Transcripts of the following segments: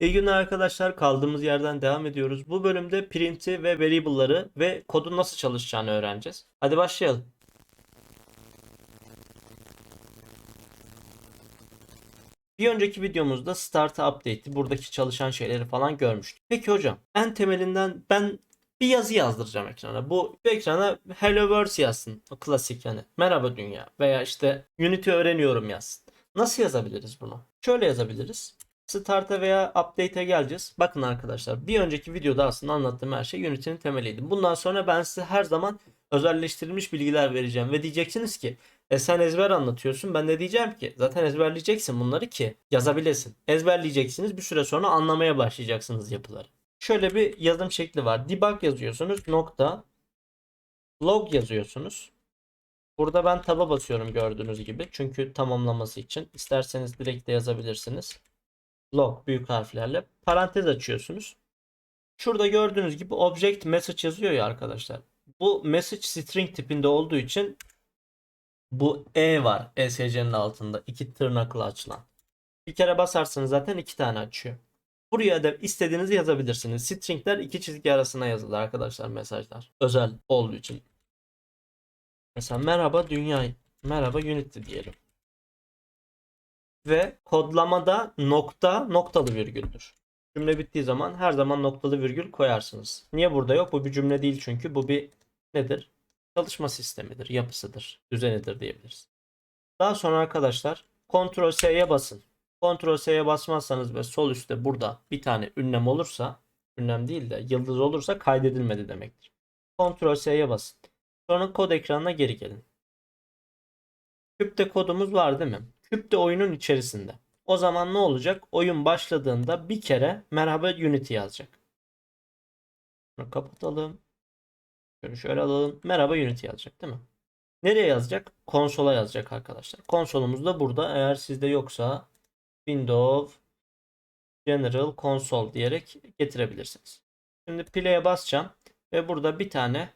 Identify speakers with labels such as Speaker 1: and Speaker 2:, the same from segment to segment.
Speaker 1: İyi günler arkadaşlar. Kaldığımız yerden devam ediyoruz. Bu bölümde print'i ve variable'ları ve kodun nasıl çalışacağını öğreneceğiz. Hadi başlayalım. Bir önceki videomuzda Start'a Update'i, buradaki çalışan şeyleri falan görmüştük. Peki hocam, en temelinden ben bir yazı yazdıracağım ekrana. Bu ekrana Hello World yazsın. O klasik yani. Merhaba dünya. Veya işte Unity öğreniyorum yazsın. Nasıl yazabiliriz bunu? Şöyle yazabiliriz. Start'a veya Update'e geleceğiz. Bakın arkadaşlar bir önceki videoda aslında anlattığım her şey Unity'nin temeliydi. Bundan sonra ben size her zaman özelleştirilmiş bilgiler vereceğim ve diyeceksiniz ki e sen ezber anlatıyorsun. Ben de diyeceğim ki zaten ezberleyeceksin bunları ki yazabilesin. Ezberleyeceksiniz bir süre sonra anlamaya başlayacaksınız yapıları. Şöyle bir yazım şekli var. Debug yazıyorsunuz. Nokta. Log yazıyorsunuz. Burada ben taba basıyorum gördüğünüz gibi. Çünkü tamamlaması için. İsterseniz direkt de yazabilirsiniz. Log büyük harflerle. Parantez açıyorsunuz. Şurada gördüğünüz gibi object message yazıyor ya arkadaşlar. Bu message string tipinde olduğu için bu E var ESC'nin altında. iki tırnakla açılan. Bir kere basarsanız zaten iki tane açıyor. Buraya da istediğinizi yazabilirsiniz. Stringler iki çizgi arasına yazılır arkadaşlar mesajlar. Özel olduğu için. Mesela merhaba dünya, merhaba Unity diyelim. Ve kodlamada nokta noktalı virgüldür. Cümle bittiği zaman her zaman noktalı virgül koyarsınız. Niye burada yok? Bu bir cümle değil çünkü bu bir nedir? Çalışma sistemidir, yapısıdır, düzenidir diyebiliriz. Daha sonra arkadaşlar Ctrl S'ye basın. Ctrl S'ye basmazsanız ve sol üstte burada bir tane ünlem olursa, ünlem değil de yıldız olursa kaydedilmedi demektir. Ctrl S'ye basın. Sonra kod ekranına geri gelin. Küpte kodumuz var değil mi? Küp oyunun içerisinde. O zaman ne olacak? Oyun başladığında bir kere merhaba Unity yazacak. Bunu kapatalım. Şöyle şöyle alalım. Merhaba Unity yazacak değil mi? Nereye yazacak? Konsola yazacak arkadaşlar. Konsolumuz da burada. Eğer sizde yoksa Windows General Console diyerek getirebilirsiniz. Şimdi play'e basacağım ve burada bir tane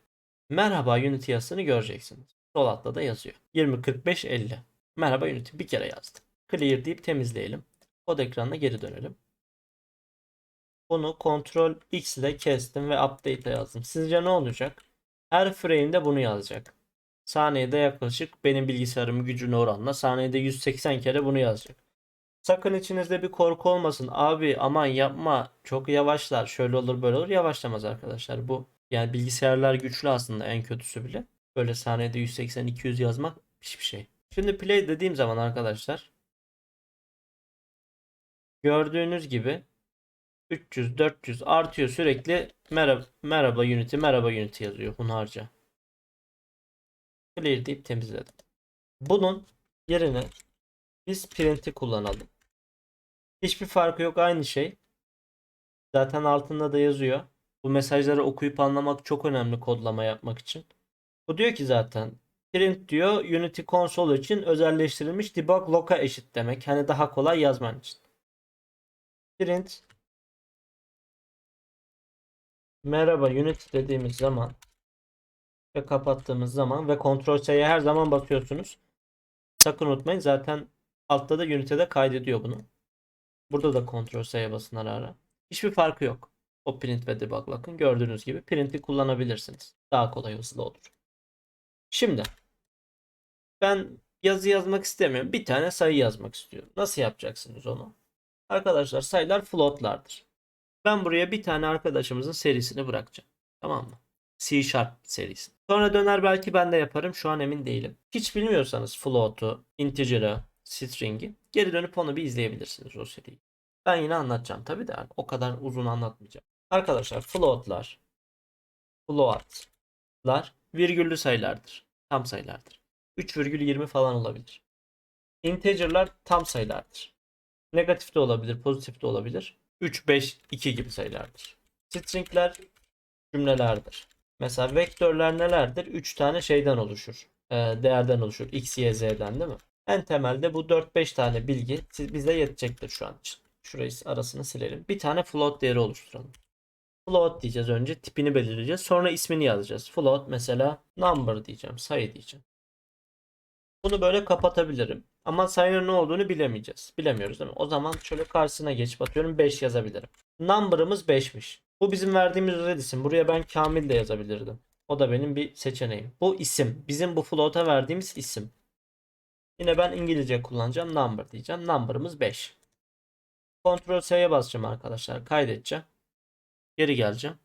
Speaker 1: merhaba Unity yazısını göreceksiniz. Sol altta da yazıyor. 204550. Merhaba Unity bir kere yazdım. Clear deyip temizleyelim. Kod ekranına geri dönelim. Bunu Ctrl X ile kestim ve update'e yazdım. Sizce ne olacak? Her frame'de bunu yazacak. Saniyede yaklaşık benim bilgisayarımın gücüne oranla saniyede 180 kere bunu yazacak. Sakın içinizde bir korku olmasın. Abi aman yapma çok yavaşlar şöyle olur böyle olur yavaşlamaz arkadaşlar. Bu yani bilgisayarlar güçlü aslında en kötüsü bile. Böyle saniyede 180-200 yazmak hiçbir şey. Şimdi play dediğim zaman arkadaşlar gördüğünüz gibi 300 400 artıyor sürekli merhaba merhaba Unity merhaba Unity yazıyor hunharca. Clear deyip temizledim. Bunun yerine biz print'i kullanalım. Hiçbir farkı yok aynı şey. Zaten altında da yazıyor. Bu mesajları okuyup anlamak çok önemli kodlama yapmak için. Bu diyor ki zaten print diyor Unity konsol için özelleştirilmiş debug log'a eşit demek. Hani daha kolay yazman için. Print merhaba Unity dediğimiz zaman ve kapattığımız zaman ve Ctrl S'ye her zaman basıyorsunuz. Sakın unutmayın zaten altta da Unity'de kaydediyor bunu. Burada da Ctrl S'ye basın ara ara. Hiçbir farkı yok. O print ve debug log'ın gördüğünüz gibi print'i kullanabilirsiniz. Daha kolay hızlı olur. Şimdi ben yazı yazmak istemiyorum. Bir tane sayı yazmak istiyorum. Nasıl yapacaksınız onu? Arkadaşlar sayılar floatlardır. Ben buraya bir tane arkadaşımızın serisini bırakacağım. Tamam mı? C Sharp serisi. Sonra döner belki ben de yaparım. Şu an emin değilim. Hiç bilmiyorsanız float'u, integer'ı, string'i geri dönüp onu bir izleyebilirsiniz o seriyi. Ben yine anlatacağım tabi de o kadar uzun anlatmayacağım. Arkadaşlar float'lar, float'lar virgüllü sayılardır. Tam sayılardır. 3,20 falan olabilir. Integer'lar tam sayılardır. Negatif de olabilir, pozitif de olabilir. 3, 5, 2 gibi sayılardır. String'ler cümlelerdir. Mesela vektörler nelerdir? 3 tane şeyden oluşur. Ee, değerden oluşur. X, Y, Z'den değil mi? En temelde bu 4-5 tane bilgi bize yetecektir şu an için. Şurayı arasını silelim. Bir tane float değeri oluşturalım. Float diyeceğiz önce. Tipini belirleyeceğiz. Sonra ismini yazacağız. Float mesela number diyeceğim. Sayı diyeceğim. Bunu böyle kapatabilirim. Ama sayının ne olduğunu bilemeyeceğiz. Bilemiyoruz değil mi? O zaman şöyle karşısına geçip atıyorum 5 yazabilirim. Number'ımız 5'miş. Bu bizim verdiğimiz red. Buraya ben Kamil de yazabilirdim. O da benim bir seçeneğim. Bu isim. Bizim bu float'a verdiğimiz isim. Yine ben İngilizce kullanacağım. Number diyeceğim. Number'ımız 5. Ctrl S'ye basacağım arkadaşlar. Kaydedeceğim. Geri geleceğim.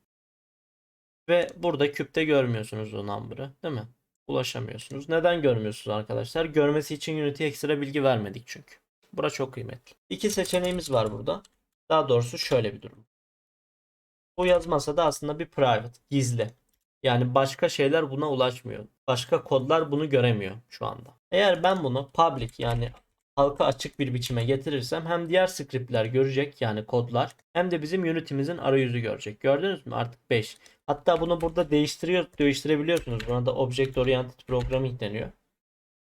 Speaker 1: Ve burada küpte görmüyorsunuz o number'ı. Değil mi? Ulaşamıyorsunuz. Neden görmüyorsunuz arkadaşlar? Görmesi için Unity ekstra bilgi vermedik çünkü. Bura çok kıymetli. İki seçeneğimiz var burada. Daha doğrusu şöyle bir durum. Bu yazmasa da aslında bir private, gizli. Yani başka şeyler buna ulaşmıyor. Başka kodlar bunu göremiyor şu anda. Eğer ben bunu public yani halka açık bir biçime getirirsem hem diğer scriptler görecek yani kodlar hem de bizim Unity'mizin arayüzü görecek. Gördünüz mü? Artık 5. Hatta bunu burada değiştiriyor, değiştirebiliyorsunuz. Buna da Object Oriented Programming deniyor.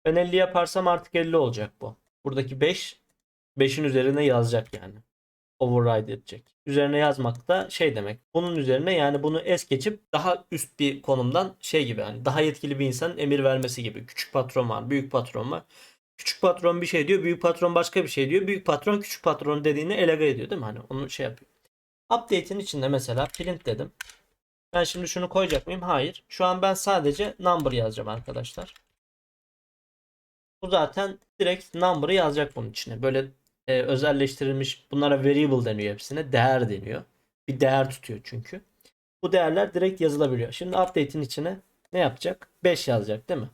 Speaker 1: Ben 50 yaparsam artık 50 olacak bu. Buradaki 5 5'in üzerine yazacak yani. Override edecek. Üzerine yazmak da şey demek. Bunun üzerine yani bunu es geçip daha üst bir konumdan şey gibi hani daha yetkili bir insanın emir vermesi gibi. Küçük patron var, büyük patron var. Küçük patron bir şey diyor, büyük patron başka bir şey diyor. Büyük patron küçük patron dediğini elege ediyor değil mi? Hani onu şey yapıyor. Update'in içinde mesela print dedim. Ben şimdi şunu koyacak mıyım? Hayır. Şu an ben sadece number yazacağım arkadaşlar. Bu zaten direkt number'ı yazacak bunun içine. Böyle e, özelleştirilmiş bunlara variable deniyor hepsine. Değer deniyor. Bir değer tutuyor çünkü. Bu değerler direkt yazılabiliyor. Şimdi update'in içine ne yapacak? 5 yazacak değil mi?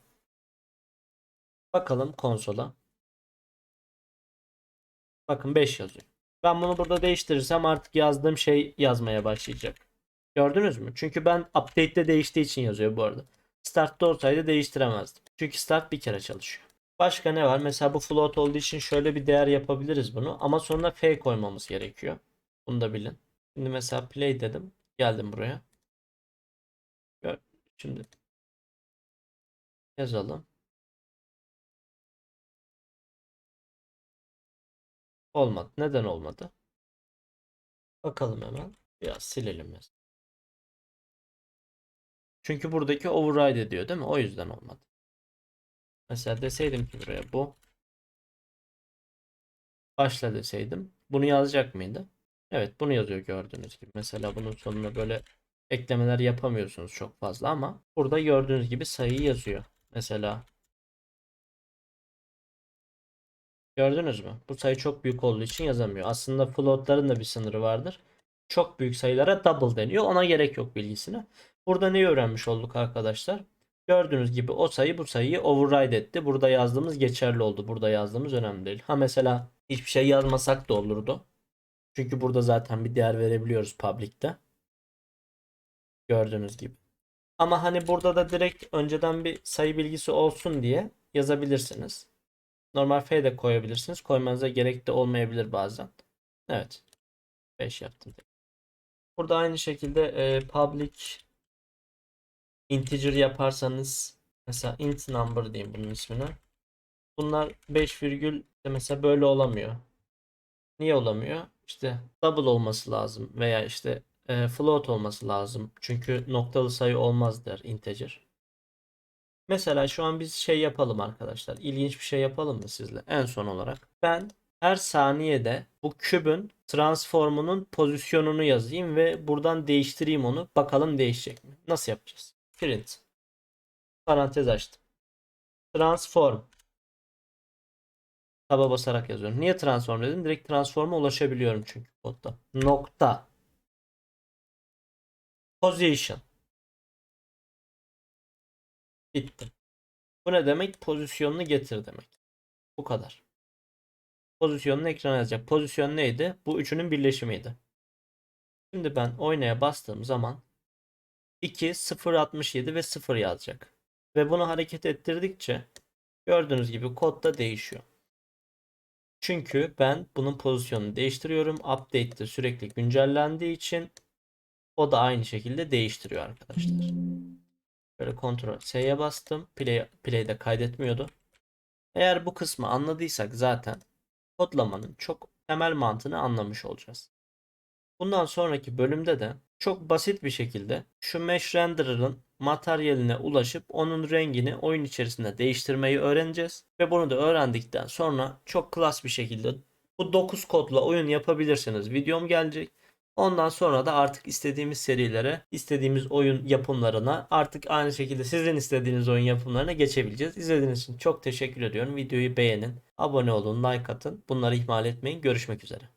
Speaker 1: Bakalım konsola. Bakın 5 yazıyor. Ben bunu burada değiştirirsem artık yazdığım şey yazmaya başlayacak. Gördünüz mü? Çünkü ben update'de değiştiği için yazıyor bu arada. Start'ta olsaydı değiştiremezdim. Çünkü start bir kere çalışıyor. Başka ne var? Mesela bu float olduğu için şöyle bir değer yapabiliriz bunu. Ama sonra f koymamız gerekiyor. Bunu da bilin. Şimdi mesela play dedim. Geldim buraya. Şimdi yazalım. Olmadı. Neden olmadı? Bakalım hemen. Biraz silelim mesela. Çünkü buradaki override ediyor değil mi? O yüzden olmadı. Mesela deseydim ki buraya bu başla deseydim bunu yazacak mıydı? Evet bunu yazıyor gördüğünüz gibi. Mesela bunun sonuna böyle eklemeler yapamıyorsunuz çok fazla ama burada gördüğünüz gibi sayıyı yazıyor. Mesela gördünüz mü? Bu sayı çok büyük olduğu için yazamıyor. Aslında floatların da bir sınırı vardır. Çok büyük sayılara double deniyor. Ona gerek yok bilgisine. Burada neyi öğrenmiş olduk arkadaşlar? Gördüğünüz gibi o sayı bu sayıyı override etti. Burada yazdığımız geçerli oldu. Burada yazdığımız önemli değil. Ha mesela hiçbir şey yazmasak da olurdu. Çünkü burada zaten bir değer verebiliyoruz public'te. Gördüğünüz gibi. Ama hani burada da direkt önceden bir sayı bilgisi olsun diye yazabilirsiniz. Normal f de koyabilirsiniz. Koymanıza gerek de olmayabilir bazen. Evet. 5 yaptım. Burada aynı şekilde e, public integer yaparsanız mesela int number diyeyim bunun ismine. Bunlar 5 virgül mesela böyle olamıyor. Niye olamıyor? İşte double olması lazım veya işte e, float olması lazım. Çünkü noktalı sayı olmaz der integer. Mesela şu an biz şey yapalım arkadaşlar. İlginç bir şey yapalım mı sizle? En son olarak ben her saniyede bu kübün transformunun pozisyonunu yazayım ve buradan değiştireyim onu. Bakalım değişecek mi? Nasıl yapacağız? Print. Parantez açtım. Transform. Taba basarak yazıyorum. Niye transform dedim? Direkt transforma ulaşabiliyorum çünkü kodda. Nokta. Position. Bitti. Bu ne demek? Pozisyonunu getir demek. Bu kadar. Pozisyonunu ekrana yazacak. Pozisyon neydi? Bu üçünün birleşimiydi. Şimdi ben oynaya bastığım zaman 2, 0, 67 ve 0 yazacak. Ve bunu hareket ettirdikçe gördüğünüz gibi kod da değişiyor. Çünkü ben bunun pozisyonunu değiştiriyorum. Update'de sürekli güncellendiği için o da aynı şekilde değiştiriyor arkadaşlar. Böyle kontrol S'ye bastım. Play, play'de kaydetmiyordu. Eğer bu kısmı anladıysak zaten kodlamanın çok temel mantığını anlamış olacağız. Bundan sonraki bölümde de çok basit bir şekilde şu mesh renderer'ın materyaline ulaşıp onun rengini oyun içerisinde değiştirmeyi öğreneceğiz. Ve bunu da öğrendikten sonra çok klas bir şekilde bu 9 kodla oyun yapabilirsiniz. Videom gelecek. Ondan sonra da artık istediğimiz serilere, istediğimiz oyun yapımlarına artık aynı şekilde sizin istediğiniz oyun yapımlarına geçebileceğiz. İzlediğiniz için çok teşekkür ediyorum. Videoyu beğenin, abone olun, like atın. Bunları ihmal etmeyin. Görüşmek üzere.